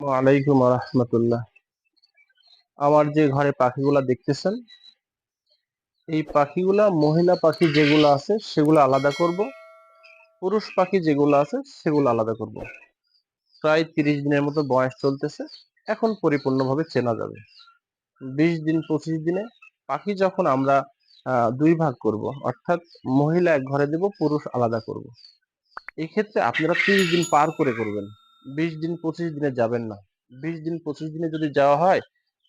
ওয়ালাইকুম রহমতুল্লাহ। আমার যে ঘরে পাখিগুলা দেখতেছেন, এই পাখিগুলা মহিলা পাখি যেগুলো আছে, সেগুলো আলাদা করব। পুরুষ পাখি যেগুলো আছে, সেগুলো আলাদা করব। প্রায় তিরিশ দিনের মতো বয়স চলতেছে, এখন পরিপূর্ণভাবে চেনা যাবে। বিশ দিন, পঁচিশ দিনে পাখি যখন আমরা দুই ভাগ করব, অর্থাৎ মহিলা এক ঘরে দেব, পুরুষ আলাদা করব। এই ক্ষেত্রে আপনারা তিরিশ দিন পার করে করবেন। বিশ দিন পঁচিশ দিনে যাবেন না। বিশ দিন পঁচিশ দিনে যদি যাওয়া হয়,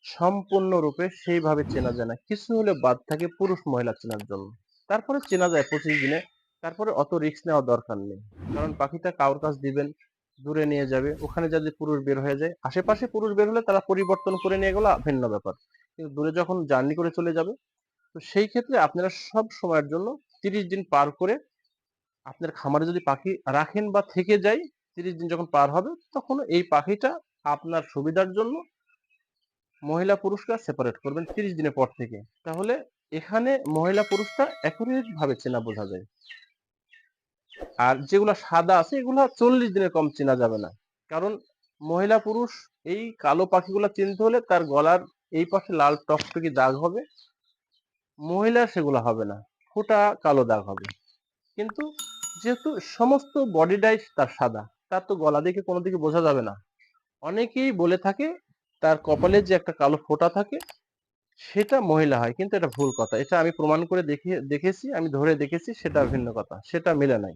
সম্পূর্ণরূপে সেইভাবে চেনা যায় না। কিছু হলে বাদ থাকে পুরুষ মহিলা চেনার জন্য। তারপরে চেনা যায় পঁচিশ দিনে, তারপরে অত রিস্ক নেওয়া দরকার নেই। কারণ পাখিটা কারোর কাছ দিবেন, দূরে নিয়ে যাবে, ওখানে যদি পুরুষ বের হয়ে যায়। আশেপাশে পুরুষ বের হলে তারা পরিবর্তন করে নিয়ে গেলো ভিন্ন ব্যাপার। কিন্তু দূরে যখন জার্নি করে চলে যাবে, তো সেই ক্ষেত্রে আপনারা সব সময়ের জন্য তিরিশ দিন পার করে আপনার খামারে যদি পাখি রাখেন বা থেকে যায় তিরিশ দিন যখন পার হবে, তখন এই পাখিটা আপনার সুবিধার জন্য মহিলা পুরুষকে সেপারেট করবেন তিরিশ দিনের পর থেকে। তাহলে এখানে মহিলা পুরুষটা একুরেট ভাবে চেনা বোঝা যায়। আর যেগুলো সাদা আছে, এগুলো চল্লিশ দিনের কম চেনা যাবে না। কারণ মহিলা পুরুষ এই কালো পাখিগুলো চিনতে হলে তার গলার এই পাশে লাল টকটকি দাগ হবে। মহিলা সেগুলো হবে না, ফোটা কালো দাগ হবে। কিন্তু যেহেতু সমস্ত বডি ডাইস তার সাদা তার তো গলা দেখে কোনো দিকে বোঝা যাবে না। অনেকেই বলে থাকে, তার কপালে যে একটা কালো ফোঁটা থাকে, সেটা মহিলা হয়, কিন্তু এটা ভুল কথা। এটা আমি প্রমাণ করে দেখে, দেখেছি, আমি ধরে দেখেছি, সেটা ভিন্ন কথা, সেটা মিলে নাই।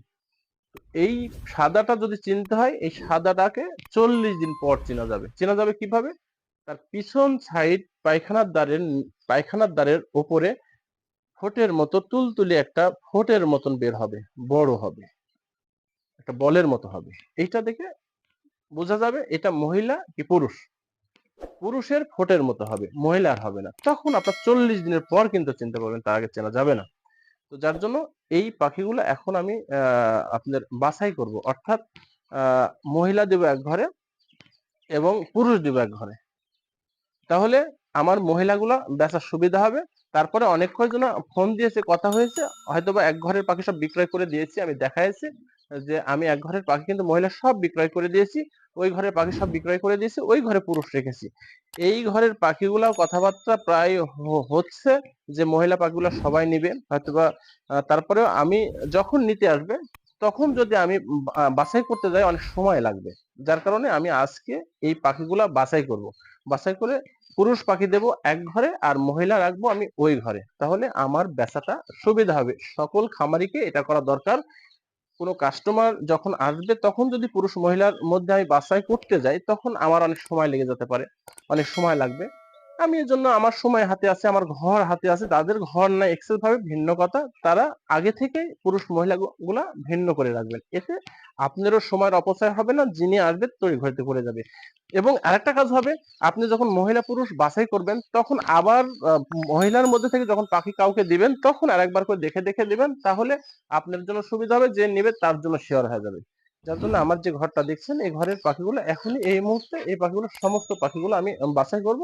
এই সাদাটা যদি চিনতে হয়, এই সাদাটাকে চল্লিশ দিন পর চেনা যাবে। চেনা যাবে কীভাবে? তার পিছন সাইড পায়খানার দ্বারের পায়খানার দ্বারের ওপরে ফোটের মতো তুলতুলে একটা ফোটের মতন বের হবে, বড় হবে। একটা বলের মতো হবে। এইটা দেখে বোঝা যাবে এটা মহিলা কি পুরুষ? পুরুষের ফোটের মতো হবে মহিলার হবে না। তখন আপনার চল্লিশ দিনের পর কিন্তু চিনতে পারবেন তার আগে চেনা যাবে না। তো যার জন্য এই পাখিগুলো এখন আমি আপনার বাছাই করব। অর্থাৎ মহিলা দেব এক ঘরে এবং পুরুষ দেব এক ঘরে। তাহলে আমার মহিলাগুলো বেচার সুবিধা হবে। তারপরে অনেক কয়েকজন ফোন দিয়েছে, কথা হয়েছে। হয়তোবা এক ঘরের পাখি সব বিক্রয় করে দিয়েছি, আমি দেখাইছি। যে আমি এক ঘরের পাখি কিন্তু মহিলা সব বিক্রয় করে দিয়েছি ওই ঘরের পাখি সব বিক্রয় করে দিয়েছি ওই ঘরে পুরুষ রেখেছি। এই ঘরের পাখিগুলা কথাবার্তা প্রায় হচ্ছে যে মহিলা পাখিগুলো সবাই নিবে হয়তোবা আহ, তারপরেও আমি যখন নিতে আসবে তখন যদি আমি বাছাই করতে যাই অনেক সময় লাগবে। যার কারণে আমি আজকে এই পাখিগুলা বাছাই করব। বাছাই করে পুরুষ পাখি দেব এক ঘরে আর মহিলা রাখব আমি ওই ঘরে। তাহলে আমার বেচাটা সুবিধা হবে। সকল খামারিকে এটা করা দরকার কোনো কাস্টমার যখন আসবে, তখন যদি পুরুষ মহিলার মধ্যে আমি বাছাই করতে যাই, তখন আমার অনেক সময় লেগে যেতে পারে, অনেক সময় লাগবে। আমি এর জন্য আমার সময় হাতে আছে, আমার ঘর হাতে আছে, তাদের ঘর না এক্সেল ভাবে ভিন্ন কথা, তারা আগে থেকে পুরুষ মহিলা গুলা ভিন্ন করে রাখবেন। এতে আপনারও সময়ের অপচয় হবে না, যিনি আসবে তৈরি ঘরেতে করে যাবে। এবং আরেকটা কাজ হবে, আপনি যখন মহিলা পুরুষ বাছাই করবেন, তখন আবার মহিলার মধ্যে থেকে যখন পাখি কাউকে দিবেন, তখন আরেকবার করে দেখে দেখে দিবেন, তাহলে আপনার জন্য সুবিধা হবে, যে নেবে তার জন্য শেয়ার হয়ে যাবে। যার জন্য আমার যে ঘরটা দেখছেন, এই ঘরের পাখিগুলো এখনই এই মুহূর্তে এই পাখিগুলো, সমস্ত পাখিগুলো আমি বাছাই করব।